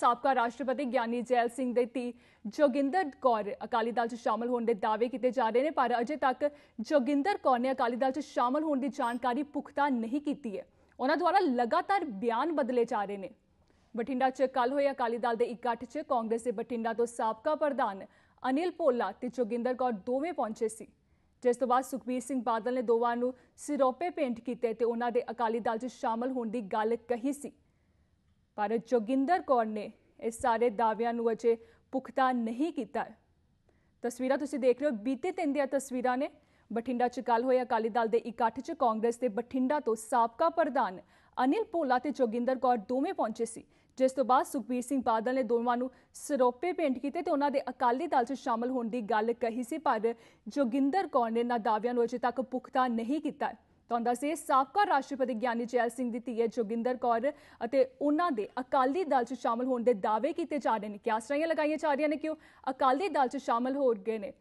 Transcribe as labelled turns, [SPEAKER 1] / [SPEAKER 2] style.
[SPEAKER 1] ਸਾਬਕਾ ਰਾਸ਼ਟਰਪਤੀ ਗਿਆਨੀ ਜੈਲ ਸਿੰਘ ਦੇ ਧੀ ਜੋਗਿੰਦਰ ਕੌਰ ਅਕਾਲੀ ਦਲ 'ਚ ਸ਼ਾਮਲ ਹੋਣ ਦੇ ਦਾਅਵੇ ਕੀਤੇ ਜਾ ਰਹੇ ਨੇ, ਪਰ ਅਜੇ ਤੱਕ ਜੋਗਿੰਦਰ ਕੌਰ ਨੇ ਅਕਾਲੀ ਦਲ 'ਚ ਸ਼ਾਮਲ ਹੋਣ ਦੀ ਜਾਣਕਾਰੀ ਪੁਖਤਾ ਨਹੀਂ ਕੀਤੀ ਹੈ। ਉਹਨਾਂ ਦੁਆਰਾ ਲਗਾਤਾਰ ਬਿਆਨ ਬਦਲੇ ਜਾ ਰਹੇ ਨੇ। ਬਠਿੰਡਾ 'ਚ ਕੱਲ ਹੋਏ ਅਕਾਲੀ ਦਲ ਦੇ ਇਕੱਠ 'ਚ ਕਾਂਗਰਸ ਦੇ ਬਠਿੰਡਾ ਤੋਂ ਸਾਬਕਾ ਪ੍ਰਧਾਨ ਅਨਿਲ ਭੋਲਾ ਤੇ ਜੋਗਿੰਦਰ ਕੌਰ ਦੋਵੇਂ ਪਹੁੰਚੇ ਸੀ। ਜਿਸ ਤੋਂ ਬਾਅਦ ਸੁਖਬੀਰ ਸਿੰਘ ਬਾਦਲ ਨੇ ਦੋਵਾਂ ਨੂੰ ਸਿਰੋਪੇ ਪੇਂਟ ਕੀਤੇ ਤੇ ਉਹਨਾਂ ਦੇ ਅਕਾਲੀ ਦਲ 'ਚ ਸ਼ਾਮਲ ਹੋਣ ਦੀ ਗੱਲ ਕਹੀ ਸੀ। ਪਰ ਜੋਗਿੰਦਰ ਕੌਰ ਨੇ ਇਸ ਸਾਰੇ ਦਾਅਵਿਆਂ ਨੂੰ ਅਜੇ ਪੁਖਤਾ ਨਹੀਂ ਕੀਤਾ ਹੈ। ਤਸਵੀਰਾਂ ਤੁਸੀਂ ਦੇਖ ਰਹੇ ਹੋ, ਬੀਤੇ ਤਿੰਨ ਦੀਆਂ ਤਸਵੀਰਾਂ ਨੇ ਬਠਿੰਡਾ 'ਚ ਕੱਲ ਹੋਏ ਅਕਾਲੀ ਦਲ ਦੇ ਇਕੱਠ 'ਚ ਕਾਂਗਰਸ ਦੇ ਬਠਿੰਡਾ ਤੋਂ ਸਾਬਕਾ ਪ੍ਰਧਾਨ ਅਨਿਲ ਭੋਲਾ ਤੇ ਜੋਗਿੰਦਰ ਕੌਰ ਦੋਵੇਂ ਪਹੁੰਚੇ ਸੀ, ਜਿਸ ਤੋਂ ਬਾਅਦ ਸੁਖਬੀਰ ਸਿੰਘ ਬਾਦਲ ਨੇ ਦੋਵਾਂ ਨੂੰ ਸਰੋਪੇ ਭੇਂਟ ਕੀਤੇ ਤੇ ਉਹਨਾਂ ਦੇ ਅਕਾਲੀ ਦਲ 'ਚ ਸ਼ਾਮਲ ਹੋਣ ਦੀ ਗੱਲ ਕਹੀ ਸੀ, ਪਰ ਜੋਗਿੰਦਰ ਕੌਰ ਨੇ ਇਹਨਾਂ ਦਾਅਵਿਆਂ ਨੂੰ ਅਜੇ ਤੱਕ ਪੁਖਤਾ ਨਹੀਂ ਕੀਤਾ ਤੁਹਾਨੂੰ ਦੱਸੇ ਸਾਬਕਾ ਰਾਸ਼ਟਰਪਤੀ ਗਿਆਨੀ ਜੈਲ ਸਿੰਘ ਦੀ ਧੀ ਹੈ ਜੋਗਿੰਦਰ ਕੌਰ ਅਤੇ ਉਹਨਾਂ ਦੇ ਅਕਾਲੀ ਦਲ 'ਚ ਸ਼ਾਮਲ ਹੋਣ ਦੇ ਦਾਅਵੇ ਕੀਤੇ ਜਾ ਰਹੇ ਨੇ। ਕਿਆਸਰਾਈਆਂ ਲਗਾਈਆਂ ਜਾ ਰਹੀਆਂ ਨੇ? ਕਿ ਉਹ ਅਕਾਲੀ ਦਲ 'ਚ ਸ਼ਾਮਲ ਹੋ ਗਏ ਨੇ।